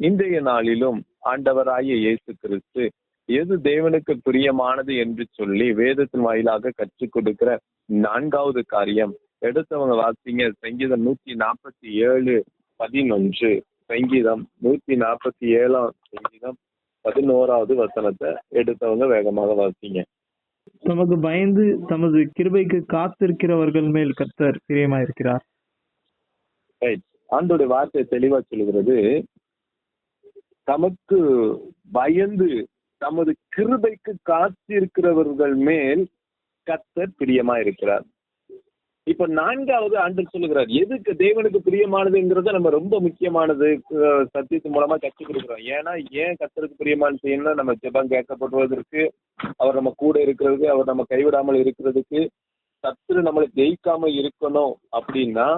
இன்றைய நாளிலும் ஆண்டவராகிய இயேசு கிறிஸ்து எது தேவனுக்கு பிரியமானது என்று சொல்லி வேதத்தின் வாயிலாக கற்றுக் கொடுக்கிற நான்காவது காரியம். எடுத்தவங்க வாசிங்க. சங்கீதம் நூத்தி நாற்பத்தி ஏழு பதினொன்று. சங்கீதம் நூத்தி நாற்பத்தி ஏழாம் சங்கீதம் பதினோராவது வசனத்தை எடுத்தவங்க வேகமாக வாசிங்க. தமக்கு பயந்து தமது கிருபைக்கு காத்திருக்கிறவர்கள் மேல் கர்த்தர் பிரியமாயிருக்கிறார். ரைட் ஆண்டோட வார்த்தை தெளிவா சொல்லுகிறது. தமக்கு பயந்து தமது கிருபைக்கு காத்திருக்கிறவர்கள் மேல் கத்தர் பிரியமா இருக்கிறார் இப்ப நான்காவது ஆண்டு சொல்லுகிறார் எதுக்கு தேவனுக்கு பிரியமானதுங்கிறத நம்ம ரொம்ப முக்கியமானது சத்தியத்து சத்தியத்தின் மூலமா கற்றுக் கொடுக்குறோம். ஏன்னா ஏன் கத்தருக்கு பிரியமான செய்யணும் நம்ம ஜெபம் கேட்கப்படுவதற்கு அவர் நம்ம கூட இருக்கிறதுக்கு அவர் நம்ம கைவிடாமல் இருக்கிறதுக்கு சத்துரு நம்மளை ஜெயிக்காம இருக்கணும் அப்படின்னா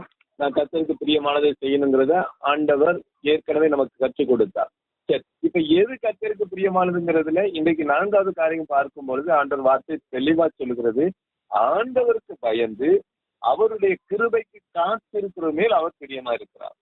நான் கத்தருக்கு பிரியமானதை செய்யணுங்கிறத ஆண்டவர் ஏற்கனவே நமக்கு கற்றுக் கொடுத்தார். சரி இப்ப எது கர்த்தருக்கு பிரியமானதுங்கிறதுல இன்றைக்கு நான்காவது காரியம் பார்க்கும் பொழுது ஆண்டவர் வார்த்தை தெளிவா சொல்லுகிறது. ஆண்டவருக்கு பயந்து அவருடைய கிருபைக்கு காத்திருக்கிற மேல் அவர் பிரியமா இருக்கிறார்.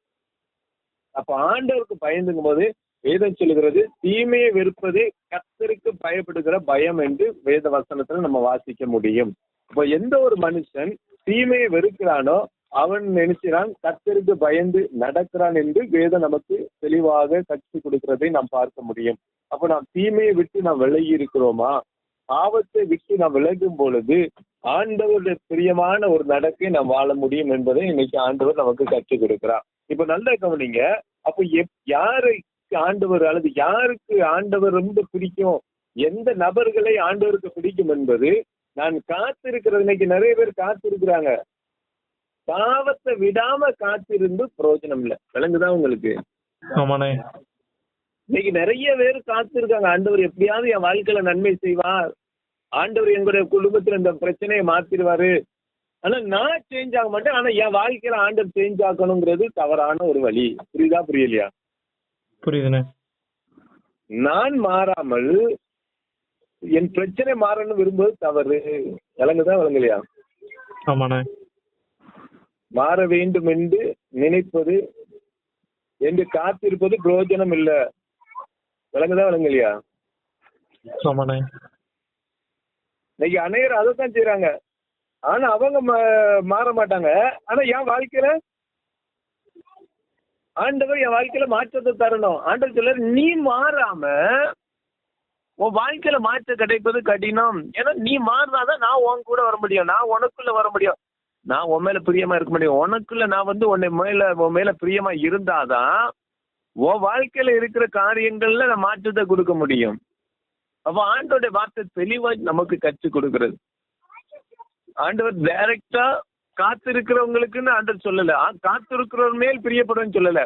அப்ப ஆண்டவருக்கு பயந்துங்கும் போது வேதம் சொல்லுகிறது தீமையை வெறுப்பதே கத்தருக்கு பயப்படுகிற பயம் என்று வேத வசனத்துல நம்ம வாசிக்க முடியும். இப்ப எந்த ஒரு மனுஷன் தீமையை வெறுக்கிறானோ அவன் நினைக்கிறான் கர்த்தருக்கு பயந்து நடக்கிறான் என்று வேதம் நமக்கு தெளிவாக கற்றுக் கொடுக்கிறதை நாம் பார்க்க முடியும். அப்ப நாம் தீமையை விட்டு நாம் விலகி இருக்கிறோமா? ஆபத்தை விட்டு நாம் விலகும் பொழுது ஆண்டவருடைய பிரியமான ஒரு நடக்கை நாம் வாழ முடியும் என்பதை இன்னைக்கு ஆண்டவர் நமக்கு கற்றுக் கொடுக்கிறார். இப்ப நல்லா கவனிங்க அப்ப எப் யாருக்கு ஆண்டவர் அல்லது யாருக்கு ஆண்டவர் ரொம்ப பிடிக்கும்? எந்த நபர்களை ஆண்டவருக்கு பிடிக்கும் என்பது நான் காத்திருக்கிறது இன்னைக்கு நிறைய பேர் காத்திருக்கிறாங்க. பாவத்தை விடாம காத்திருந்து பிரயோஜனம் இல்லை. விளங்குதா உங்களுக்கு? இன்னைக்கு நிறைய பேர் காத்திருக்காங்க. ஆண்டவர் எப்படியாவது என் வாழ்க்கையில நன்மை செய்வார். ஆண்டவர் எங்களுடைய குடும்பத்துல இந்த பிரச்சனையை மாத்திடுவாரு ஆனா நான் சேஞ்ச் ஆக மாட்டேன். ஆனா என் வாழ்க்கையில ஆண்டவர் சேஞ்ச் ஆக்கணுங்கிறது தவறான ஒரு வழி. புரியுதா புரியலையா? புரியுதுண்ணே. நான் மாறாமல் என் பிரச்சனை மாறணும்னு விரும்புவது தவறு. விளங்குதா விளங்கலையா? ஆமாண்ணே. மாற வேண்டும் என்று நினைப்பது என்று காத்திருப்பது பிரயோஜனம் இல்ல. விளங்குதா விளங்கலையா? இன்னைக்கு அநேகர் அதை தான் செய்றாங்க. ஆனா அவங்க மாற மாட்டாங்க. ஆனா என் வாழ்க்கையில ஆண்டவர் என் வாழ்க்கையில மாற்றத்தை தரணும். ஆண்டவர் சொல்ல நீ மாறாம உன் வாழ்க்கையில மாற்றம் கிடைப்பது கடினம். ஏன்னா நீ மாறினாதான் நான் உன் கூட வர முடியும். நான் உனக்குள்ள வர முடியும். நான் உன் மேல பிரியமா இருக்க முடியும். உனக்குள்ள நான் வந்து உன்னை மேல உன் மேல பிரியமா இருந்தாதான் உன் வாழ்க்கையில இருக்கிற காரியங்கள்ல நான் மாற்றத்தை கொடுக்க முடியும். அப்ப ஆண்டோட வார்த்தை தெளிவா நமக்கு கற்றுக் கொடுக்கிறது. ஆண்டவர் டைரக்டா காத்திருக்கிறவங்களுக்குன்னு ஆண்டவர் சொல்லல. ஆ, காத்திருக்கிறவர் மேல் பிரியப்படுன்னு சொல்லல.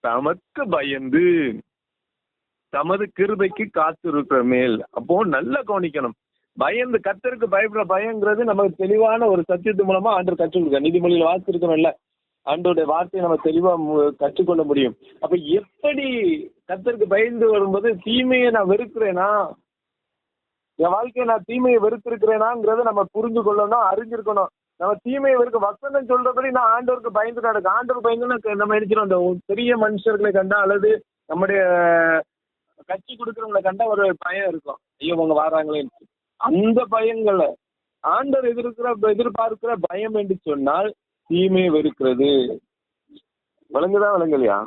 தமக்கு பயந்து தமது கிருபைக்கு காத்திருக்கிற மேல். அப்போ நல்லா கவனிக்கணும். பயந்து கத்தருக்கு பயப்பட பயங்கிறது நமக்கு தெளிவான ஒரு சத்தியத்து மூலமா ஆண்டவர் கற்றுக் கொடுக்க நீதிமொழியில் வாசிச்சிருக்கணும்ல ஆண்டோட வார்த்தையை நம்ம தெளிவா கற்றுக்கொள்ள முடியும். அப்ப எப்படி கத்தருக்கு பயந்து வரும்போது தீமையை நான் வெறுக்கிறேனா? என் வாழ்க்கையை நான் தீமையை வெறுத்திருக்கிறேனாங்கிறத நம்ம புரிஞ்சு கொள்ளணும் அறிஞ்சிருக்கணும். நம்ம தீமையை வெறுக்க வசனம் சொல்றபடி நான் ஆண்டவருக்கு பயந்து நடக்க ஆண்டவர் பயந்து நம்ம நினைச்சிடும் அந்த பெரிய மனுஷர்களை கண்டா அல்லது நம்முடைய கட்சி கொடுக்குறவங்களை கண்டா ஒரு பயம் இருக்கும். ஐயோ அவங்க வாராங்களேன்னு. அந்த பயங்களை ஆண்டவர் எதிர்க்கிற எதிர்பார்க்கிற பயம் என்று சொன்னால் தீமையை வெறுக்கிறது. விளங்குதா விளங்கலையா?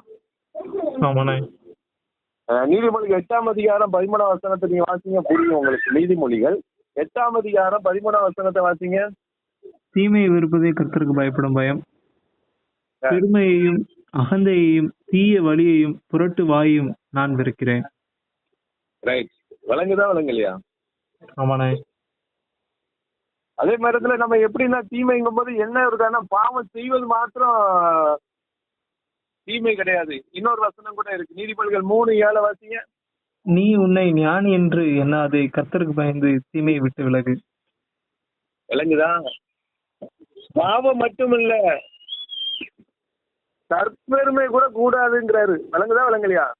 நீதிமொழிகள் எட்டாம் அதிகாரம் பதிமூணாம் வசனத்தை நீங்க வாசிங்க புரியும் உங்களுக்கு நீதிமொழிகள். எட்டாம் அதிகாரம் பதிமூணாம் வசனத்தை வாசிங்க. தீமையை வெறுப்பதே கர்த்தருக்கு பயப்படும் பயம். பெருமையையும் அகந்தையையும் தீய வழியையும் புரட்டு வாயையும் நான் வெறுக்கிறேன். ரைட் விளங்குதா விளங்கலையா? ஆமாண்ணே. அதே நேரத்துல நம்ம எப்படின்னா தீமைங்கும் போது என்ன இருக்கான்னா பாவம் செய்வது மாத்திரம் தீமை கிடையாது. இன்னொரு வசனம் கூட இருக்கு. நீதிமொழிகள் மூணு ஏழை வாசிங்க. நீ உன்னை ஞானி என்று எண்ணாதே. கர்த்தருக்கு பயந்து தீமையை விட்டு விலகு. விளங்குதா? பாவம் மட்டும் இல்ல தற்பெருமை கூட கூடாதுங்கிறாரு. விளங்குதா விளங்கலையா?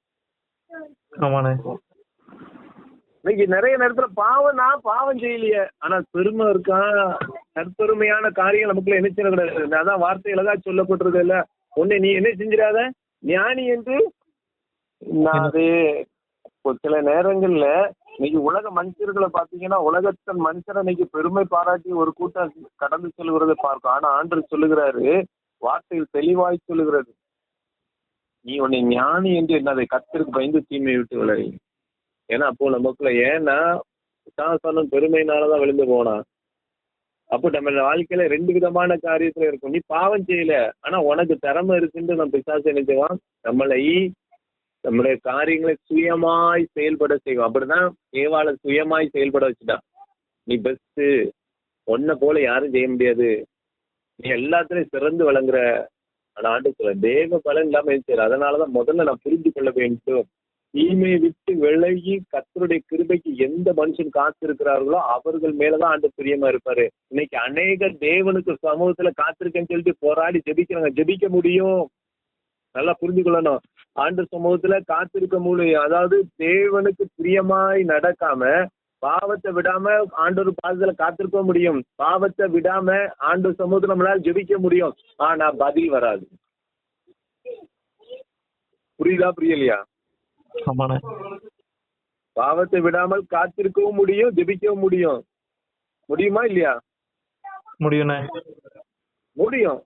ஆமாண்ணே. இன்னைக்கு நிறைய நேரத்துல பாவம் நான் பாவம் செய்யலையே. ஆனா பெருமை இருக்கான் நற்பெருமையான காரியம் நமக்குள்ள என்ன கிடையாது. அதான் வார்த்தை அழகா சொல்லப்பட்டிருக்கு இல்ல. உன்னை நீ என்ன செஞ்சிடாத? ஞானி என்று நான் அது சில நேரங்கள்ல இன்னைக்கு உலக மனுஷர்களை பாத்தீங்கன்னா உலகத்தன் மனுஷரை இன்னைக்கு பெருமை பாராட்டி ஒரு கூட்டம் கடந்து செல்கிறத பார்க்கும் ஆனா ஆண்டவர் சொல்லுகிறாரு வார்த்தையில் தெளிவாய் சொல்லுகிறது. நீ உன்னை ஞானி என்று என்ன அதை கத்திற்கு பயந்து தீமையை விட்டு விலகி. ஏன்னா அப்போ நமக்குள்ள ஏன்னா சாசனம் பெருமையினாலதான் விழுந்து போனான். அப்போ நம்ம வாழ்க்கையில ரெண்டு விதமான காரியத்துல இருக்கும். நீ பாவம் செய்யல ஆனா உனக்கு திறமை இருக்குன்னு நம்ம பிசாசு நினைச்சுவான் நம்மளை நம்மளுடைய காரியங்களை சுயமாய் செயல்பட செய்வோம் அப்படிதான் ஏவாளை சுயமாய் செயல்பட வச்சுட்டான். நீ பெஸ்ட் உன்னை போல யாரும் செய்ய முடியாது. நீ எல்லாத்துலயும் சிறந்து விளங்குற ஆனா ஆண்டு சொல்ல தேவ பலன் இல்லாம இருந்துச்சு அதனாலதான் முதல்ல நான் புரிஞ்சு கொள்ள வேண்டும். தீமையை விட்டு விலகி கத்தருடைய கிருபைக்கு எந்த மனுஷன் காத்திருக்கிறார்களோ அவர்கள் மேலதான் ஆண்டு பிரியமா இருப்பாரு. இன்னைக்கு அநேக தேவனுக்கு சமூகத்துல காத்திருக்கேன்னு சொல்லிட்டு போராடி ஜெபிக்கிறாங்க. ஜெபிக்க முடியும். நல்லா புரிஞ்சு கொள்ளணும் ஆண்டு சமூகத்துல காத்திருக்க முடியும். அதாவது தேவனுக்கு பிரியமாய் நடக்காம பாவத்தை விடாம ஆண்டோர் பாதத்துல காத்திருக்க முடியும். பாவத்தை விடாம ஆண்டு சமூகத்துல நம்மளால ஜெபிக்க முடியும். ஆனா பதில் வராது. புரியுதா புரியலையா? ஆமாண்ணே. பாவத்தை விடாமல் காத்திருக்கவும் முடியும் ஜெபிக்கவும் முடியும். முடியுமா இல்லையா? முடியுண்ணே முடியும்.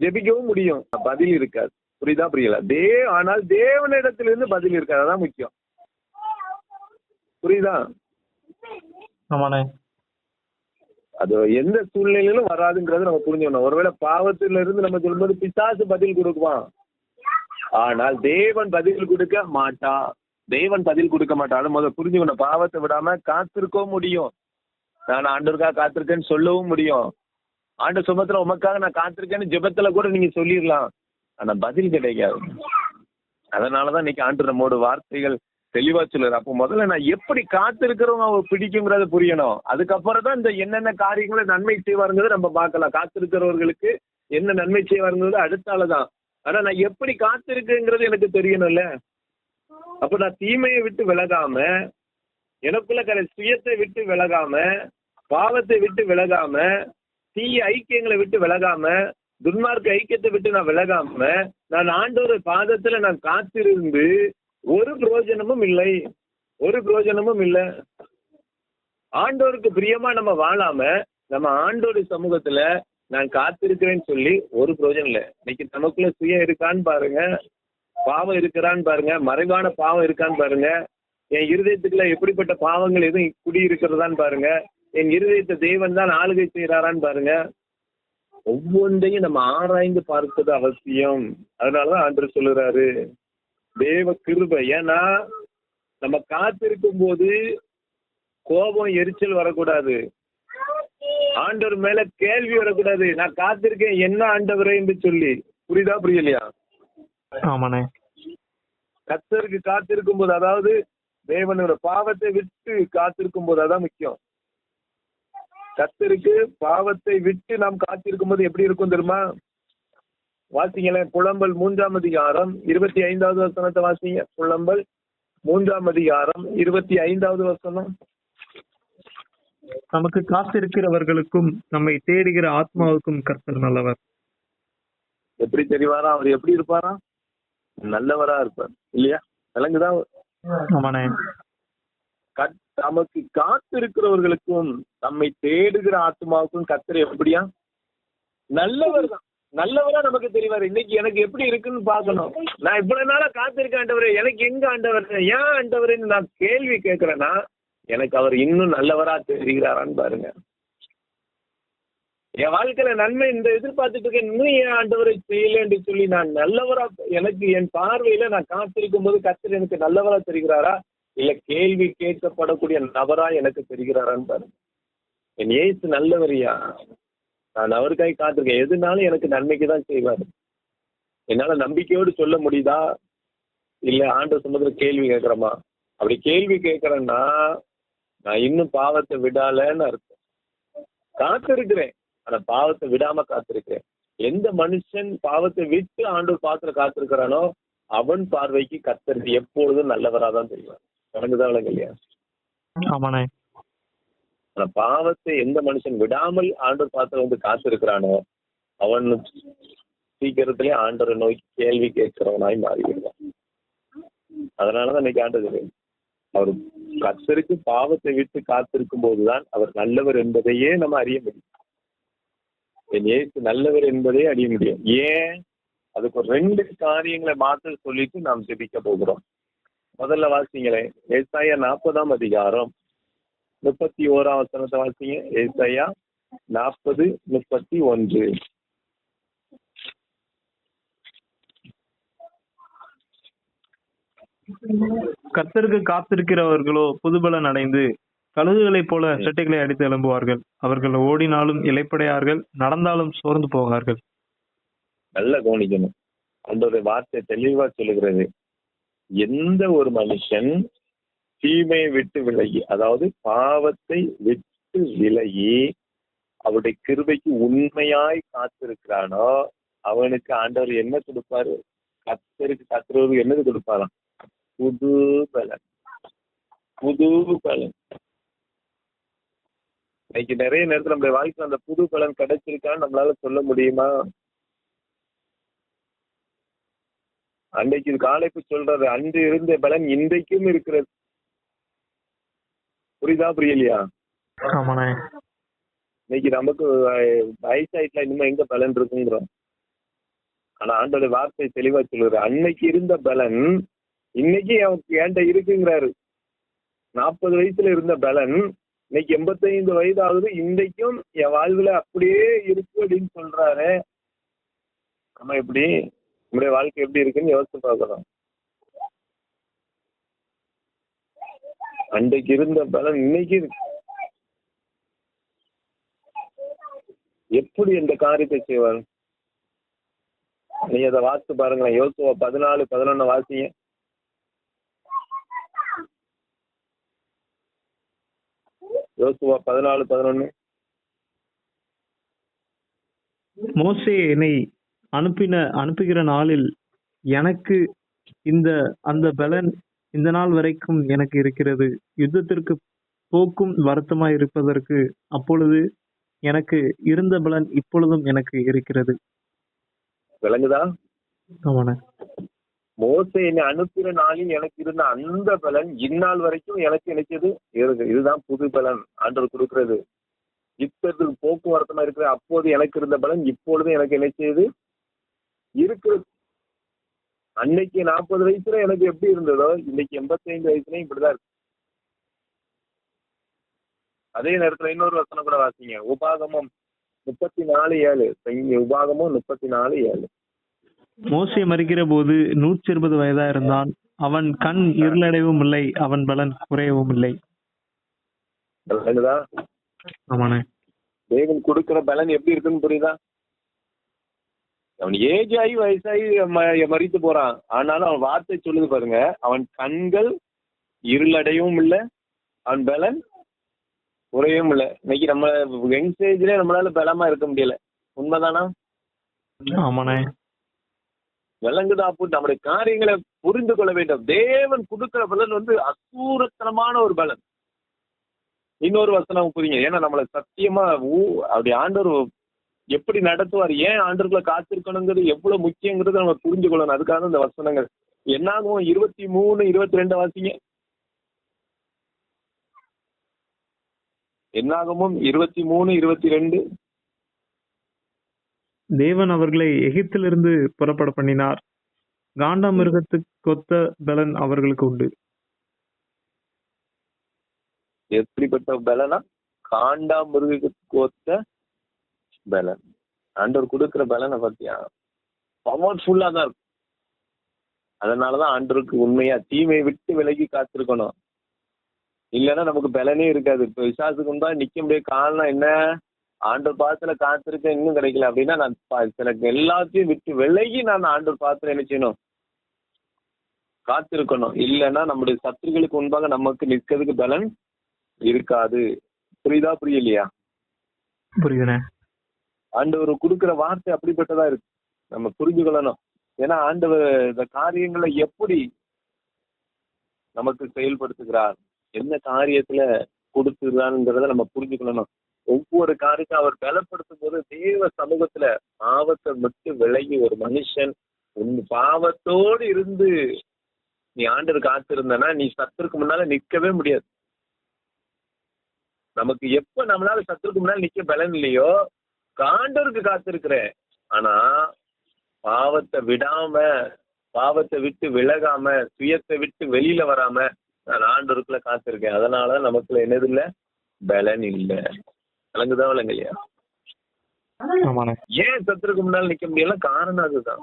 ஜெபிக்கவும் முடியும். பதில் இருக்காது. புரியுதா புரியல? தே ஆனால் தேவனிடத்திலிருந்து பதில் இருக்காது. அதான் முக்கியம். புரியுதா? ஆமாண்ணே. அது எந்த சூழ்நிலையிலும் வராதுங்கிறத நம்ம புரிஞ்சுக்கணும். ஒருவேளை பாவத்துல இருந்து நம்ம சொல்லும்போது பிசாசு பதில் கொடுக்குவான். ஆனால் தேவன் பதில் கொடுக்க மாட்டா. தேவன் பதில் கொடுக்க மாட்டா முதல் புரிஞ்சுக்கணும். பாவத்தை விடாம காத்திருக்கவும் முடியும். நான் ஆண்டவருக்காக காத்திருக்கேன்னு சொல்லவும் முடியும். ஆண்டு சுமத்துல உமக்காக நான் காத்திருக்கேன்னு ஜெபத்துல கூட நீங்க சொல்லிடலாம். ஆனா பதில் கிடைக்காது. அதனாலதான் இன்னைக்கு ஆண்டு நம்மோட வார்த்தைகள் தெளிவா சொல்லுறது அப்போ முதல்ல நான் எப்படி காத்திருக்கிறவங்க அவங்க பிடிக்குங்கிறத புரியணும். அதுக்கப்புறம் தான் இந்த என்னென்ன காரியங்களை நன்மை செய்வாருங்கிறத நம்ம பார்க்கலாம். காத்திருக்கிறவர்களுக்கு என்ன நன்மை செய்வாருங்கிறது அடுத்த தான் ஆனா நான் எப்படி காத்திருக்குங்கிறது எனக்கு தெரியணும்ல. அப்ப நான் தீமையை விட்டு விலகாம எனக்குள்ள கரை சுயத்தை விட்டு விலகாம பாவத்தை விட்டு விலகாம தீய ஐக்கியங்களை விட்டு விலகாம துன்மார்க்க ஐக்கியத்தை விட்டு நான் விலகாம நான் ஆண்டோரு பாதத்துல நான் காத்திருந்து ஒரு பிரயோஜனமும் இல்லை. ஒரு பிரயோஜனமும் இல்லை. ஆண்டோருக்கு பிரியமா நம்ம வாழாம நம்ம ஆண்டோரு சமூகத்துல நான் காத்திருக்கிறேன்னு சொல்லி ஒரு பிரயோஜனம் இல்லை. இன்னைக்கு நமக்குள்ள சுயம் இருக்கான்னு பாருங்க. பாவம் இருக்கிறான்னு பாருங்க. மறைவான பாவம் இருக்கான்னு பாருங்க. என் இருதயத்துக்குள்ள எப்படிப்பட்ட பாவங்கள் எதுவும் குடி இருக்கிறதான்னு பாருங்க. என் இருதயத்தை தெய்வம் தான் ஆளுகை செய்யறாரான்னு பாருங்க. ஒவ்வொன்றையும் நம்ம ஆராய்ந்து பார்ப்பது அவசியம். அதனாலதான் ஆண்டவர் சொல்லுறாரு. தேவ கிருபை. ஏன்னா நம்ம காத்திருக்கும் போது கோபம் எரிச்சல் வரக்கூடாது. ஆண்டவர் மேல கேள்வி வரக்கூடாது. நான் காத்திருக்கேன். என்ன ஆண்டவரே என்று சொல்லி. புரியுதா புரியலையா? ஆமாண்ணே. கத்தருக்கு காத்திருக்கும் போது அதாவது தேவனோட பாவத்தை விட்டு காத்திருக்கும் போது அதான் முக்கியம். கத்தருக்கு பாவத்தை விட்டு நாம் காத்திருக்கும் போது எப்படி இருக்கும் தெரியுமா? வாசிங்களேன் புலம்பல் மூன்றாம் அதிகாரம் இருபத்தி ஐந்தாவது வசனத்தை வாசிங்க. புலம்பல் மூன்றாம் அதிகாரம் இருபத்தி ஐந்தாவது வசனம். நமக்கு காத்திருக்கிறவர்களுக்கும் நம்மை தேடுகிற ஆத்மாவுக்கும் கர்த்தர் நல்லவர். எப்படி தெரிவாரா? அவர் எப்படி இருப்பாரா? நல்லவரா இருப்பார். இல்லையா? விலங்குதான் ஆமாண்ணே. கத்- நமக்கு காத்திருக்கிறவர்களுக்கும் நம்மை தேடுகிற ஆத்மாவுக்கும் கத்தர் எப்படியா? நல்லவர் தான் நல்லவரா நமக்கு தெரிவாரு. இன்னைக்கு எனக்கு எப்படி இருக்குன்னு பார்க்கணும். நான் இவ்வளவு நாளா காத்திருக்க ஆண்டவரே. எனக்கு எங்க ஆண்டவர்? ஏன் ஆண்டவர்னு நான் கேள்வி கேட்கிறேன்னா எனக்கு அவர் இன்னும் நல்லவரா தெரிகிறாரான்னு பாருங்க. என் வாழ்க்கையில நன்மை இந்த எதிர்பார்த்துட்டு இருக்கேன். இன்னும் ஏன் ஆண்டவரை செய்யலன்னு சொல்லி நான் நல்லவரா எனக்கு என் பார்வையில நான் காத்திருக்கும் போது கத்தர் எனக்கு நல்லவரா தெரிகிறாரா? இல்ல கேள்வி கேட்கப்படக்கூடிய நபரா எனக்கு தெரிகிறாரான்னு பாருங்க. என் ஏசு நல்லவரியா நான் அவருக்காய் காத்திருக்கேன். எதுனாலும் எனக்கு நன்மைக்கு தான் செய்வார். என்னால நம்பிக்கையோடு சொல்ல முடியுதா? இல்ல ஆண்டு சம்பந்தத்துல கேள்வி கேட்கிறோமா? அப்படி கேள்வி கேட்கிறேன்னா நான் இன்னும் பாவத்தை விடாலன்னு அர்த்தம். காத்திருக்கிறேன். ஆனா பாவத்தை விடாம காத்திருக்கிறேன். எந்த மனுஷன் பாவத்தை விட்டு ஆண்டு பாத்திர காத்திருக்கிறானோ அவன் பார்வைக்கு கத்தருக்கு எப்பொழுதும் நல்லவரா தான் தெரியும் விளங்க இல்லையா ஆமாண்ணே. ஆனா பாவத்தை எந்த மனுஷன் விடாமல் ஆண்டவர் பாத்திரம் வந்து காத்திருக்கிறானோ அவன் சீக்கிரத்திலே ஆண்டவரை நோக்கி கேள்வி கேட்கிறவனாய் மாறிவிடுவான். அதனாலதான் இன்னைக்கு ஆண்டது அவர் கத்தருக்கு பாவத்தை விட்டு காத்திருக்கும் போதுதான் அவர் நல்லவர் என்பதையே நம்ம அறிய முடியும். என் ஏசு நல்லவர் என்பதே அறிய முடியும். ஏன்? அதுக்கு ஒரு ரெண்டு காரியங்களை மாத்த சொல்லிட்டு நாம் ஜெபிக்க போகிறோம். முதல்ல வாசிங்களேன் ஏசாயா நாற்பதாம் அதிகாரம் முப்பத்தி ஓராம் வசனத்தை வாசிங்க. ஏசாயா நாற்பது முப்பத்தி ஒன்று. கர்த்தருக்கு காத்திருக்கிறவர்களோ புதுபலன் அடைந்து கழுகுகளைப் போல செட்டைகளை அடித்து எழும்புவார்கள். அவர்கள் ஓடினாலும் இலைப்படையார்கள் நடந்தாலும் சோர்ந்து போவார்கள் நல்லா கவனிக்கணும். அந்த வார்த்தை தெளிவா சொல்லுகிறது. எந்த ஒரு மனுஷன் தீமையை விட்டு விலகி அதாவது பாவத்தை விட்டு விலகி அவருடைய கிருபைக்கு உண்மையாய் காத்திருக்கிறானோ அவனுக்கு ஆண்டவர் என்ன கொடுப்பாரு? கத்தருக்கு கத்துறவருக்கு என்னது கொடுப்பாராம்? புது பலன். புது பலன். இன்னைக்கு நிறைய நேரத்துல நம்மளுடைய வாழ்க்கையில அந்த புது பலன் கிடைச்சிருக்கான்னு நம்மளால சொல்ல முடியுமா? அன்னைக்கு இது காலைக்கு சொல்றது அன்று இருந்த பலன் இன்றைக்கும் இருக்கிறது. புரியுதா புரியலையா? இன்னைக்கு நமக்கு வய- வயசாயிட்டுல இனிமே எங்க பலன் இருக்குங்கிறோம். ஆனா ஆண்டோட வார்த்தை தெளிவா சொல்லுற அன்னைக்கு இருந்த பலன் இன்னைக்கு அவனுக்கு என்கிட்ட இருக்குங்கிறாரு. நாற்பது வயசுல இருந்த பலன் இன்னைக்கு எண்பத்தைந்து வயது ஆகுது இன்றைக்கும் என் வாழ்வுல அப்படியே இருக்கு அப்படின்னு சொல்றாரு. நம்ம எப்படி நம்முடைய வாழ்க்கை எப்படி இருக்குன்னு யோசிச்சு பார்க்கணும். அன்றைக்கு இருந்த பலன் இன்னைக்கு இருக்கு. எப்படி இந்த காரியத்தை செய்வார் நீ அதை வாசித்து பாருங்களேன். யோசுவா பதினாலு பதினொன்னு வாசிங்க. யோசுவா பதினாலு பதினொன்னு. மோசே என்னை அனுப்பின அனுப்புகிற நாளில் எனக்கு இந்த அந்த பலன் இந்த நாள் வரைக்கும் எனக்கு இருக்கிறது. யுத்தத்திற்கு போக்கும் வருத்தமாய் இருப்பதற்கு அப்பொழுது எனக்கு இருந்த பலன் இப்பொழுதும் எனக்கு இருக்கிறது. விளங்குதா? ஆமாண்ணே. மோசை என்னை அனுப்பின நாளில் எனக்கு இருந்த அந்த பலன் இந்நாள் வரைக்கும் எனக்கு நினைச்சது. இதுதான் புது பலன் ஆண்டவர் கொடுக்கிறது. யுத்தத்துக்கு போக்குவரத்தமா இருக்கிற அப்போது எனக்கு இருந்த பலன் இப்பொழுது எனக்கு நினைச்சது இருக்கிறது. அன்னைக்கு நாற்பது வயசுல எனக்கு எப்படி இருந்ததோ இன்னைக்கு எண்பத்தைந்து வயசுலயும் இப்படிதான் இருக்கு. அதே நேரத்துல இன்னொரு வசனம் கூட வாசிங்க. உபாகமம் முப்பத்தி நாலு ஏழு. உபாகமும் முப்பத்தி நாலு ஏழு. மோசே மறிக்கிற போது நூற்றி இருபது வயதா இருந்தான். அவன் கண் இருளடையவும் இல்லை அவன் பலன் குறையவும் இல்லை. ஆமாண்ணே. தேவன் கொடுக்கிற பலன் எப்படி இருக்குன்னு புரியுதா? அவன் ஏஜ் ஆகி வயசாகி ம- மரித்து போறான். ஆனாலும் அவன் வார்த்தை சொல்லுது பாருங்க. அவன் கண்கள் இருளடையவும் இல்லை அவன் பலன் குறையவும் இல்லை. இன்னைக்கு நம்ம யங் ஸ்டேஜ்ல நம்மளால பலமா இருக்க முடியல. உண்மைதானா? ஆமாண்ணே. விளங்குதா போட்டு நம்முடைய காரியங்களை புரிந்து கொள்ள வேண்டும். தேவன் கொடுக்கிற பலன் வந்து அசூரத்தனமான ஒரு பலன். இன்னொரு வசனம் புரியுங்க. ஏன்னா நம்மளை சத்தியமா ஊ அப்படி ஆண்டவர் எப்படி நடத்துவார் ஏன் ஆண்டர்களை காத்திருக்கணுங்கிறது எவ்வளவு முக்கியங்கிறது நம்ம புரிஞ்சு கொள்ளணும். அதுக்காக இந்த வசனங்கள். என்னாகும்? இருபத்தி மூணு இருபத்தி ரெண்டு வாசிங்க. என்னாகமும் இருபத்தி மூணு இருபத்தி ரெண்டு. தேவன் அவர்களை எகிப்திலிருந்து புறப்பட பண்ணினார். காண்டா மிருகத்துக்கு கொத்த பலன் அவர்களுக்கு உண்டு. எப்படிப்பட்ட பலனா? காண்டா மிருகத்துக்கு ஒத்த பலன். ஆண்டவர் கொடுக்கிற பலனை பத்தியா பவர்ஃபுல்லா தான் இருக்கும். அதனாலதான் ஆண்டவருக்கு உண்மையா தீமையை விட்டு விலகி காத்திருக்கணும். இல்லைன்னா நமக்கு பலனே இருக்காது. இப்ப விசாசுக்கு முன்பா நிக்க முடியாது காரணம் என்ன? ஆண்டவர் பாத்துல காத்திருக்க இன்னும் கிடைக்கல. அப்படின்னா நான் எனக்கு எல்லாத்தையும் விட்டு விலகி நான் ஆண்டவர் பாத்துல என்ன செய்யணும்? காத்திருக்கணும். இல்லைன்னா நம்முடைய சத்துருக்களுக்கு முன்பாக நமக்கு நிற்கிறதுக்கு பலன் இருக்காது. புரியுதா புரியலையா? புரியுதுண்ணே. ஆண்டவர் கொடுக்கிற வார்த்தை அப்படிப்பட்டதா இருக்கு. நம்ம புரிஞ்சுக்கொள்ளணும் ஏன்னா ஆண்டவர் இந்த காரியங்களை எப்படி நமக்கு செயல்படுத்துகிறார்? என்ன காரியத்துல கொடுத்துறாங்கிறத நம்ம புரிஞ்சுக்கணும் ஒவ்வொரு காரியத்தையும் அவர் பலப்படுத்தும் போது தேவ சமூகத்துல பாவத்தை விட்டு விலகி ஒரு மனுஷன் உன் பாவத்தோடு இருந்து நீ ஆண்டர் காத்திருந்தனா நீ சத்துருக்கு முன்னால நிக்கவே முடியாது. நமக்கு எப்ப நம்மளால சத்துருக்கு முன்னால நிக்க பலன் இல்லையோ காண்டருக்கு காத்திருக்கிறேன். ஆனா பாவத்தை விடாம பாவத்தை விட்டு விலகாம சுயத்தை விட்டு வெளியில வராம நான் ஆண்டருக்குள்ள காத்திருக்கேன். அதனால நமக்குள்ள என்னது இல்ல? பலன் இல்ல. விளங்கலையா ஆமாண்ணே. ஏன் சத்துருக்கு முன்னால நிக்க முடியல? காரணம் அதுதான்.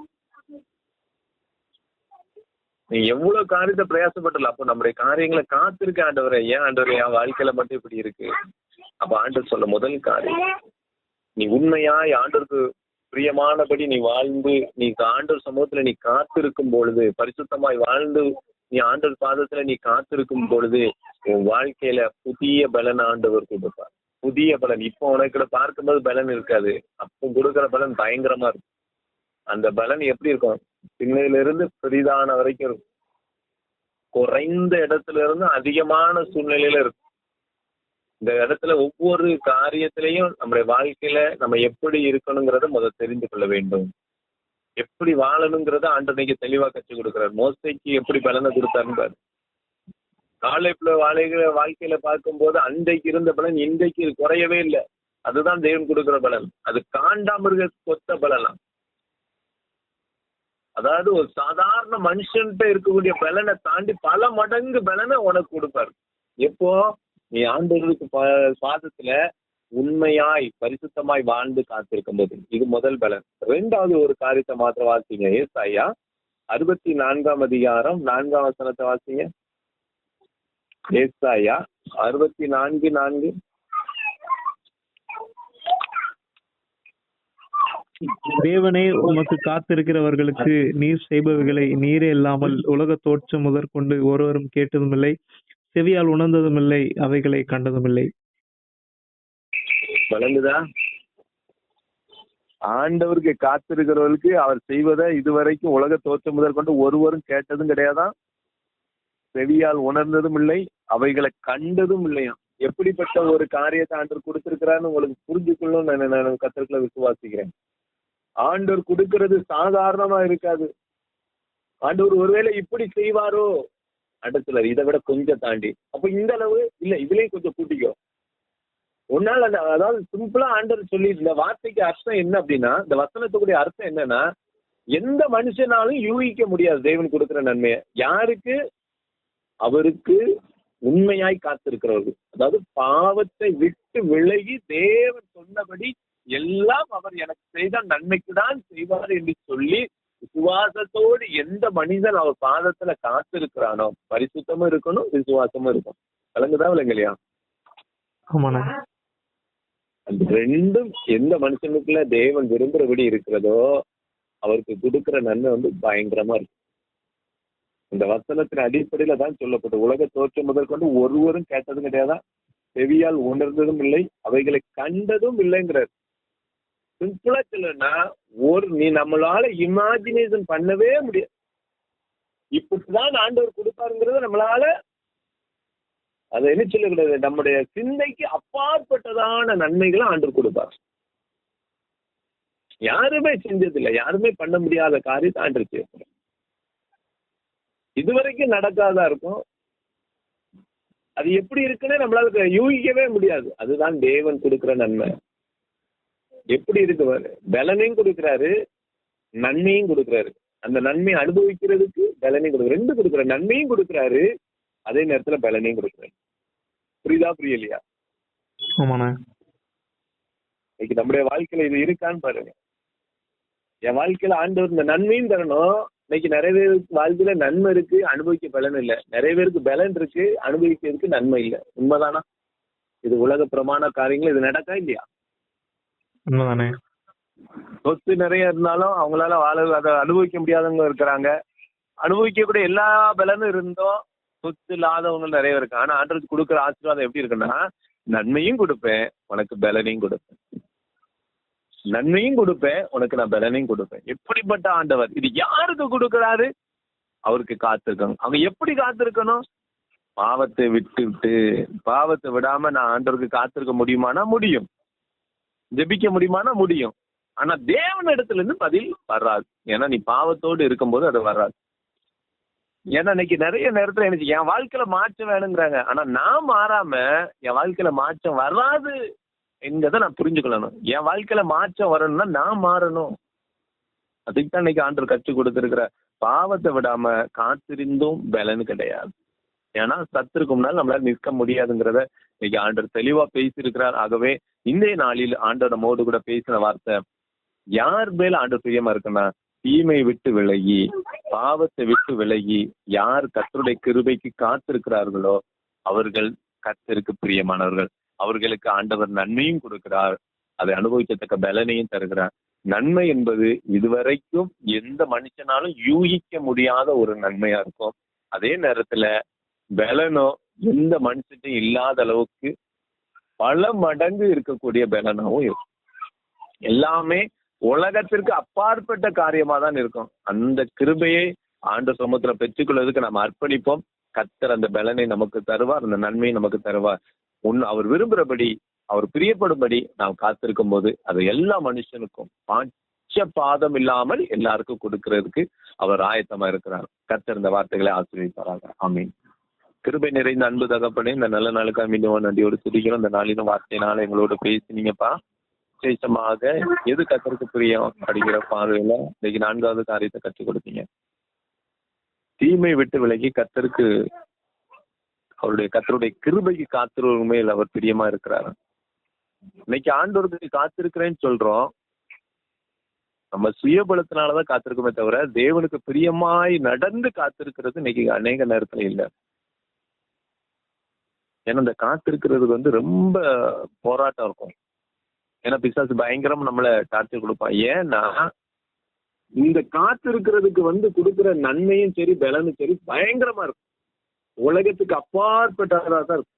நீ எவ்வளவு காரியத்தை பிரயாசப்பட்டல? அப்போ நம்முடைய காரியங்களை காத்திருக்க ஆண்டவரே. ஏன் ஆண்டவரே? என் வாழ்க்கையில மட்டும் இப்படி இருக்கு. அப்ப ஆண்டவர் சொல்ல முதல் காரியம் நீ உண்மையாய் ஆண்டவருக்கு பிரியமானபடி நீ வாழ்ந்து நீ ஆண்டவர் சமூகத்துல நீ காத்திருக்கும் பொழுது பரிசுத்தமாய் வாழ்ந்து நீ ஆண்டவர் பாதத்துல நீ காத்திருக்கும் பொழுது உன் வாழ்க்கையில புதிய பலன் ஆண்டவர் கொடுப்பார். புதிய பலன். இப்போ உனக்கு பார்க்கும்போது பலன் இருக்காது. அப்போ கொடுக்குற பலன் பயங்கரமா இருக்கும். அந்த பலன் எப்படி இருக்கும்? சின்னதுல இருந்து பெரிதான வரைக்கும் இருக்கும். குறைந்த இடத்துல இருந்து அதிகமான சூழ்நிலையில இருக்கும். இந்த இடத்துல ஒவ்வொரு காரியத்திலையும் நம்முடைய வாழ்க்கையில நம்ம எப்படி இருக்கணுங்கிறத முதல் தெரிந்து கொள்ள வேண்டும். எப்படி வாழணுங்கிறத ஆண்டனைக்கு தெளிவா கற்றுக் கொடுக்கிறார். மோசைக்கு எப்படி பலனை கொடுத்தாருன்னு பாரு. காலைப்புல வாழ்க்கையில வாழ்க்கையில பார்க்கும்போது அன்றைக்கு இருந்த பலன் இன்றைக்கு குறையவே இல்லை. அதுதான் தெய்வம் கொடுக்கிற பலன். அது காண்டாமிருக கொத்த பலனா? அதாவது ஒரு சாதாரண மனுஷன்கிட்ட இருக்கக்கூடிய பலனை தாண்டி பல மடங்கு பலனை உனக்கு கொடுப்பாரு. எப்போ? நீ ஆண்டவருக்கு சுவாசத்துல உண்மையாய் பரிசுத்தமாய் வாழ்ந்து காத்திருக்கும் போது இது முதல் பலன். ரெண்டாவது ஒரு காரியத்தை மாத்திரம் வாசிங்க. ஏசாயா அறுபத்தி நான்காம் அதிகாரம் நான்காம் வசனத்தை வாசிங்க. ஏசாயா அறுபத்தி நான்கு நான்கு. தேவனே உமக்கு காத்திருக்கிறவர்களுக்கு நீர் செய்பவைகளை நீரே இல்லாமல் உலக தோற்றம் முதற்கொண்டு ஒருவரும் கேட்டதுமில்லை செவியால் உணர்ந்ததுமில்லை அவைகளை கண்டதுமில்லை. வழங்குதா? ஆண்டவருக்கு காத்திருக்கிறவர்களுக்கு அவர் செய்வதை இதுவரைக்கும் உலக தோற்றம் முதல் கொண்டு ஒருவரும் கேட்டதும் கிடையாதாம் செவியால் உணர்ந்ததும் இல்லை அவைகளை கண்டதும் இல்லையா எப்படிப்பட்ட ஒரு காரியத்தை ஆண்டவர் கொடுத்திருக்கிறான்னு உங்களுக்கு புரிஞ்சுக்கணும் நான் நான் விசுவாசிக்கிறேன். ஆண்டவர் கொடுக்கிறது சாதாரணமா இருக்காது. ஆண்டவர் ஒருவேளை இப்படி செய்வாரோ? அடுத்துல இதை விட கொஞ்சம் தாண்டி. அப்ப இந்த அளவு இல்ல இதுலயும் கொஞ்சம் கூட்டிக்கோ. உன்னால அந்த- அதாவது சிம்பிளா ஆண்டவர் சொல்லி இந்த வார்த்தைக்கு அர்த்தம் என்ன அப்படின்னா இந்த வசனத்துக்குடைய அர்த்தம் என்னன்னா எந்த மனுஷனாலும் யூகிக்க முடியாது தேவன் கொடுக்குற நன்மையை. யாருக்கு? அவருக்கு உண்மையாய் காத்திருக்கிறவர்கள். அதாவது பாவத்தை விட்டு விலகி தேவன் சொன்னபடி எல்லாம் அவர் எனக்கு செய்த நன்மைக்கு தான் செய்வார் என்று சொல்லி விசுவாசத்தோடு எந்த மனிதன் அவர் பாதத்துல காத்திருக்கிறானோ பரிசுத்தமும் இருக்கணும் விசுவாசமும் இருக்கும் விளங்குதா விளங்கலையா? அந்த ரெண்டும் எந்த மனுஷனுக்குள்ள தேவன் விரும்புறபடி இருக்கிறதோ அவருக்கு கொடுக்கிற நன்மை வந்து பயங்கரமா இருக்கும் இந்த வசனத்தின் அடிப்படையில தான் சொல்லப்பட்ட உலக தோற்றம் முதல் கொண்டு ஒருவரும் கேட்டதும் கிடையாதா? செவியால் உணர்ந்ததும் இல்லை அவைகளை கண்டதும் இல்லைங்கிறார். சிம்பிளா சொல்லணும்னா ஒரு நீ நம்மளால இமேஜினேஷன் பண்ணவே முடியாது இப்படிதான் ஆண்டவர் கொடுப்பாருங்கிறத நம்மளால அதை என்ன சொல்லக்கூடாது? நம்முடைய சிந்தைக்கு அப்பாற்பட்டதான நன்மைகளை ஆண்டவர் கொடுப்பார். யாருமே செஞ்சதில்லை யாருமே பண்ண முடியாத காரியத்தை ஆண்டர் செய்யப்படும் இதுவரைக்கும் நடக்காதா இருக்கும். அது எப்படி இருக்குன்னு நம்மளால யூகிக்கவே முடியாது. அதுதான் தேவன் கொடுக்கிற நன்மை. எப்படி இருக்கு பாரு. பலனையும் கொடுக்கிறாரு நன்மையும் கொடுக்கிறாரு. அந்த நன்மையை அனுபவிக்கிறதுக்கு பலனையும் கொடுக்குறாரு. ரெண்டு கொடுக்குற நன்மையும் கொடுக்கிறாரு அதே நேரத்துல பலனையும் கொடுக்குறாரு. புரியுதா புரியலையா? இன்னைக்கு நம்முடைய வாழ்க்கையில இது இருக்கான்னு பாருங்க. என் வாழ்க்கையில ஆண்டவர் இந்த நன்மையும் தரணும் இன்னைக்கு நிறைய பேருக்கு வாழ்க்கையில நன்மை இருக்கு அனுபவிக்க பலன் இல்லை. நிறைய பேருக்கு பலன் இருக்கு அனுபவிக்கிறதுக்கு நன்மை இல்லை. உண்மைதானா? இது உலக பிரமாண காரியங்கள்? இது நடக்கா இல்லையா? உண்மைதானே. சொத்து நிறைய இருந்தாலும் அவங்களால வாழ அதை அனுபவிக்க முடியாதவங்க இருக்கிறாங்க. அனுபவிக்கக்கூடிய எல்லா பலனும் இருந்தும் சொத்து இல்லாதவங்க நிறைய இருக்கு ஆனா ஆண்டவருக்கு கொடுக்குற ஆசீர்வாதம் எப்படி இருக்குன்னா நன்மையும் கொடுப்பேன் உனக்கு பலனையும் கொடுப்பேன். நன்மையும் கொடுப்பேன் உனக்கு நான் பலனையும் கொடுப்பேன். எப்படிப்பட்ட ஆண்டவர்? இது யாருக்கு கொடுக்குறாரு? அவருக்கு காத்திருக்கணும். அவங்க எப்படி காத்திருக்கணும்? பாவத்தை விட்டு விட்டு பாவத்தை விடாம நான் ஆண்டவருக்கு காத்திருக்க முடியுமானா முடியும். ஜெபிக்க முடியுமானா முடியும். ஆனா தேவன் இடத்துல இருந்து பதில் வராது. ஏன்னா நீ பாவத்தோடு இருக்கும்போது அது வராது. ஏன்னா இன்னைக்கு நிறைய நேரத்துல எனக்கு என் வாழ்க்கையில மாற்றம் வேணுங்கிறாங்க. ஆனா நான் மாறாம என் வாழ்க்கையில மாற்றம் வராது. என்கிறத நான் புரிஞ்சுக்கொள்ளணும். என் வாழ்க்கையில மாற்றம் வரணும்னா நான் மாறணும். அதுக்கு தான் இன்னைக்கு ஆண்டர் கற்றுக் கொடுத்திருக்கிற பாவத்தை விடாம காத்திருந்தும் பலன் கிடையாது. ஏன்னா சத்துருக்கு முன்னால் நம்மளால நிற்க முடியாதுங்கிறத இன்னைக்கு ஆண்டர் தெளிவா பேசியிருக்கிறார். ஆகவே இன்றைய நாளில் ஆண்டோட மோடு கூட பேசின வார்த்தை யார் மேல ஆண்டர் பிரியமா இருக்குன்னா தீமை விட்டு விலகி பாவத்தை விட்டு விலகி யார் கத்தருடைய கிருபைக்கு காத்திருக்கிறார்களோ அவர்கள் கத்தருக்கு பிரியமானவர்கள். அவர்களுக்கு ஆண்டவர் நன்மையும் கொடுக்கிறார். அதை அனுபவிக்கத்தக்க பலனையும் தருகிறார். நன்மை என்பது இதுவரைக்கும் எந்த மனுஷனாலும் யூகிக்க முடியாத ஒரு நன்மையா இருக்கும். அதே நேரத்துல பலனோ எந்த மனுஷத்தையும் இல்லாத அளவுக்கு பல மடங்கு இருக்கக்கூடிய பலனாவும் இருக்கும். எல்லாமே உலகத்திற்கு அப்பாற்பட்ட காரியமா தான் இருக்கும். அந்த கிருபையை ஆண்டு சமுத்திரம் பெற்றுக்கொள்வதற்கு நாம் அர்ப்பணிப்போம். கத்தர் அந்த பலனை நமக்கு தருவார் அந்த நன்மையை நமக்கு தருவார். உன் அவர் விரும்புகிறபடி அவர் பிரியப்படும்படி நாம் காத்திருக்கும் போது அது எல்லா மனுஷனுக்கும் பாட்ச பாதம் இல்லாமல் எல்லாருக்கும் கொடுக்கிறதுக்கு அவர் ஆயத்தமா இருக்கிறார். கத்திருந்த வார்த்தைகளை ஆசிரியப்பாராங்க ஆமீன். கிருபை நிறைந்த அன்பு தகப்பனே இந்த நல்ல நாளுக்காக மீண்டும் நன்றியோடு துதிக்கிறோம் இந்த நாளிலும் வார்த்தையினால எங்களோட பேசினீங்கப்பா. விசேஷமாக எது கத்தருக்கு பிரியம் அப்படிங்கிற பார்வையில இன்னைக்கு நான்காவது காரியத்தை கற்றுக் கொடுத்தீங்க. தீமை விட்டு விலகி கத்தருக்கு அவருடைய கத்தருடைய கிருபைக்கு காத்திருவர் மேல் அவர் பிரியமா இருக்கிறார். இன்னைக்கு ஆண்டோருக்கு காத்திருக்கிறேன்னு சொல்றோம். நம்ம சுயபலத்தினாலதான் காத்திருக்கோமே தவிர தேவனுக்கு பிரியமாய் நடந்து காத்திருக்கிறது இன்னைக்கு அநேக நேரத்துல இல்லை. ஏன்னா இந்த காத்திருக்கிறதுக்கு வந்து ரொம்ப போராட்டம் இருக்கும். ஏன்னா பிசாசு பயங்கரமா நம்மளை டார்ச்சர் கொடுப்பான். ஏன்னா இந்த காத்திருக்கிறதுக்கு வந்து கொடுக்குற நன்மையும் சரி பலனும் சரி பயங்கரமா இருக்கும். உலகத்துக்கு அப்பாற்பட்டதா தான் இருக்கும்.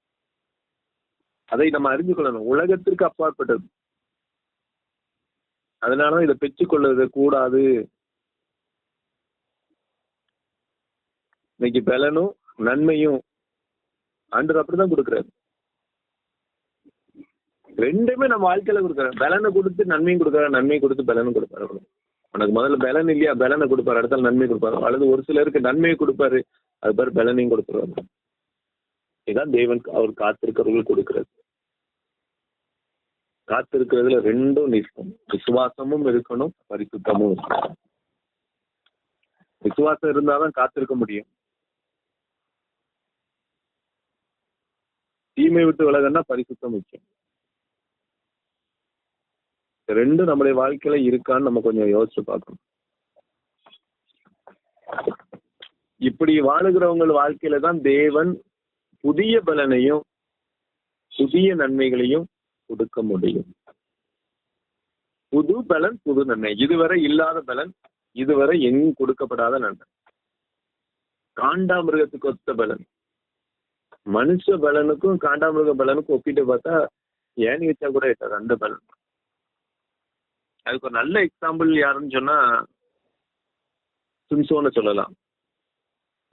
அதை நம்ம அறிஞ்சு கொள்ளணும். உலகத்திற்கு அப்பாற்பட்டது. அதனால இதை பெற்றுக்கொள்வது கூடாது. இன்னைக்கு பலனும் நன்மையும் ஆண்டர் அப்படிதான் கொடுக்குறாரு. ரெண்டுமே நம்ம வாழ்க்கையில கொடுக்குறாரு. பலனை கொடுத்து நன்மையும் கொடுக்குறாரு நன்மையை கொடுத்து பலனும் கொடுப்பாரு உனக்கு முதல்ல பலன் இல்லையா? பலனை கொடுப்பாரு அடுத்த நன்மை கொடுப்பாரு. அல்லது ஒரு சிலருக்கு நன்மையை கொடுப்பாரு. அது பேர் பலனையும் கொடுத்துருவாரு. இதுதான் தேவன் அவர் காத்திருக்கிறவர்கள் கொடுக்கிறது. காத்திருக்கிறதுல ரெண்டும் நிற்கும். விசுவாசமும் இருக்கணும் பரிசுத்தமும் இருக்கணும். விசுவாசம் இருந்தாதான் காத்திருக்க முடியும். தீமை விட்டு விலகன்னா பரிசுத்தம் முக்கியம். ரெண்டும் நம்முடைய வாழ்க்கையில இருக்கான்னு நம்ம கொஞ்சம் யோசிச்சு பார்க்கணும். இப்படி வாழுகிறவங்க வாழ்க்கையில தான் தேவன் புதிய பலனையும் புதிய நன்மைகளையும் கொடுக்க முடியும். புது பலன் புது நன்மை. இதுவரை இல்லாத பலன் இதுவரை எங்கும் கொடுக்கப்படாத நன்மை. காண்டாமிருகத்துக்கு ஒத்த பலன். மனுஷ பலனுக்கும் காண்டாமிருக பலனுக்கும் ஒப்பிட்டு பார்த்தா ஏன்னு வச்சா கூட இருக்காது அந்த பலன். அதுக்கு ஒரு நல்ல எக்ஸாம்பிள் யாருன்னு சொன்னா சிம்சோனை சொல்லலாம்.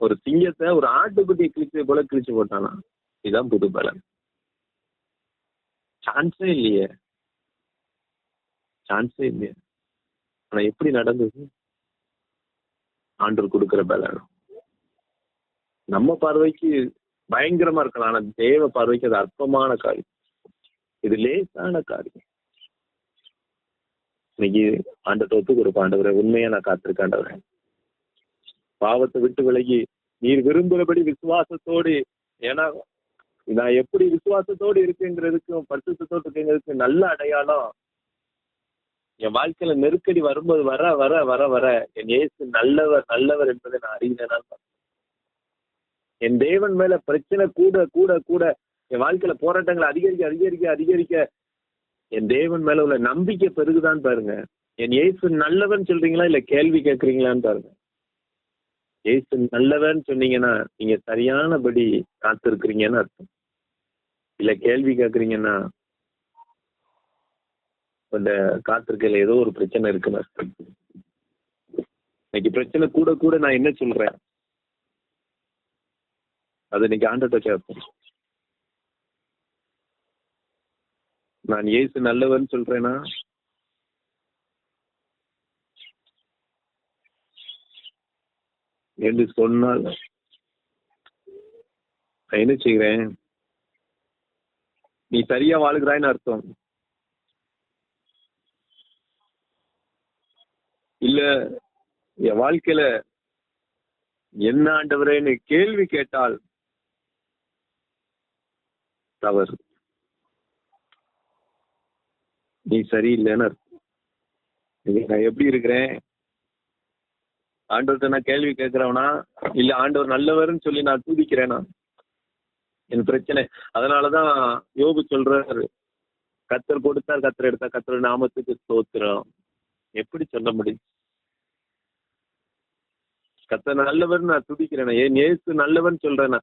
ஒரு சிங்கத்தை ஒரு ஆட்டுக்குட்டியை கிழிச்சது போல கிழிச்சு போட்டானா? இதுதான் புது பலன். சான்ஸே இல்லையே. சான்ஸே இல்லையே. ஆனா எப்படி நடந்தது? ஆண்டவர் கொடுக்குற பலன். நம்ம பார்வைக்கு பயங்கரமா இருக்கலாம். ஆனா தேவ பார்வைக்கு அது அற்பமான காரியம். இது லேசான காரியம். இன்னைக்கு ஆண்டத்தை ஒத்து கொடுப்பாண்டவரை உண்மையா நான் காத்திருக்காண்டவரேன் பாவத்தை விட்டு விலகி நீர் விரும்புகிறபடி விசுவாசத்தோடு ஏன்னா நான் எப்படி விசுவாசத்தோடு இருக்குங்கிறதுக்கும் பரிசுத்தோடு இருக்குங்கிறதுக்கு நல்ல அடையாளம் என் வாழ்க்கையில நெருக்கடி வரும்போது வர வர வர வர என் இயேசு நல்லவர் நல்லவர் என்பதை நான் அறிகிறேன் என் தேவன் மேல பிரச்சனை கூட கூட கூட என் வாழ்க்கையில போராட்டங்கள் அதிகரிக்க அதிகரிக்க அதிகரிக்க என் தேவன் மேல உள்ள நம்பிக்கை பெருகுதான் பாருங்க. என் இயேசு நல்லவன் சொல்றீங்களா இல்ல கேள்வி கேட்கறீங்களான்னு பாருங்க. ஏசு நல்லவன் சொன்னீங்கன்னா நீங்க சரியானபடி காத்திருக்கிறீங்கன்னு அர்த்தம். இல்ல கேள்வி கேக்குறீங்கன்னா அந்த காத்திருக்கையில ஏதோ ஒரு பிரச்சனை இருக்குன்னு அர்த்தம். இன்னைக்கு பிரச்சனை கூட கூட நான் என்ன சொல்றேன்? அது இன்னைக்கு ஆண்டத்தை கேட்போம் நான் ஏசு நல்லவன் சொல்றேன்னா என்று சொன்னால் நான் என்ன செய்கிறேன்? நீ சரியா வாழுகிறாய்ன்னு அர்த்தம். இல்ல என் வாழ்க்கையில என்ன ஆண்டவரேன்னு கேள்வி கேட்டால் தவறு. நீ சரியில்லைன்னு அர்த்தம். நான் எப்படி இருக்கிறேன்? ஆண்டவர்கிட்ட நான் கேள்வி கேட்கிறவனா? இல்ல ஆண்டவர் நல்லவர்னு சொல்லி நான் தூதிக்கிறேனா? என் பிரச்சனை. அதனாலதான் யோபு சொல்றாரு. கத்தர் கொடுத்தார் கத்தர் எடுத்தா கத்தர் நாமத்துக்கு ஸ்தோத்திரம். எப்படி சொல்ல முடியும்? கத்தர் நல்லவர்னு நான் துதிக்கிறேன்? ஏன் ஏசு நல்லவன் சொல்றேன்?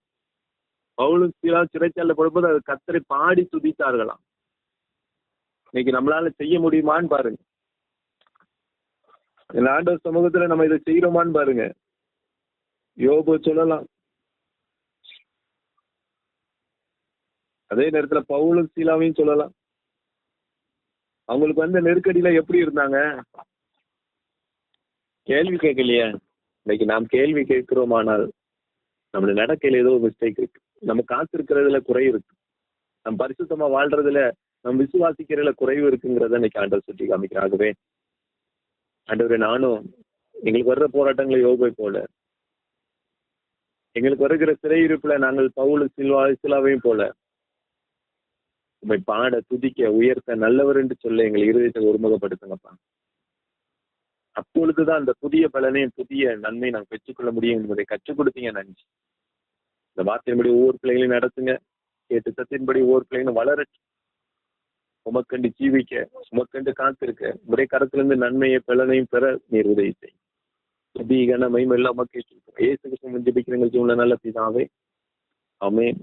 அவளும் பவுலும் சீலா சிறைச்சால போடும்போது அது கத்தரை பாடி துதித்தார்களாம். இன்னைக்கு நம்மளால செய்ய முடியுமான்னு பாருங்க. ஆண்டவர் சமூகத்துல நம்ம இதை செய்யறோமான்னு பாருங்க. யோபு சொல்லலாம். அதே நேரத்துல பவுலும் சீலாவையும் சொல்லலாம். அவங்களுக்கு வந்து நெருக்கடியில எப்படி இருந்தாங்க? கேள்வி கேட்கலையே. இன்னைக்கு நாம் கேள்வி கேட்கிறோமானால் நம்மள நடக்கையில ஏதோ மிஸ்டேக் இருக்கு. நம்ம காத்திருக்கிறதுல குறை இருக்கு. நம்ம பரிசுத்தமா வாழ்றதுல நம்ம விசுவாசிக்கிறதுல குறைவு இருக்குங்கிறத இன்னைக்கு ஆண்டவர் சுட்டி காமிக்கிறாகவே ஆண்டவரே நானும் எங்களுக்கு வர்ற போராட்டங்களை யோகை போல. எங்களுக்கு வருகிற சிறையிருப்புல நாங்கள் பவுல் சில்வா சிலாவையும் போல. உண்மை பாட துதிக்க உயர்த்த நல்லவர் என்று சொல்ல எங்கள் இருதயத்தை ஒருமுகப்படுத்துங்கப்பா. அப்பொழுதுதான் அந்த புதிய பலனையும் புதிய நன்மை நாங்கள் பெற்றுக்கொள்ள முடியும் என்பதை கற்றுக் கொடுத்தீங்க நன்றி. இந்த வார்த்தையின்படி ஒவ்வொரு பிள்ளைகளையும் நடத்துங்க. கேட்டு சத்தியின்படி ஒவ்வொரு பிள்ளைகளும் வளரட்டும். உமக்கண்டு ஜீவிக்க உமக்கண்டு காத்திருக்க உடைய கரத்திலிருந்து நன்மையை பலனையும் பெற நீர் உதவி செய்யும் துதி கனமையும் எல்லாம் உமக்கு ஏசு கிருஷ்ணன் ஜபிக்கிறவங்க ஜீவன நல்ல பிதாவே அமேன்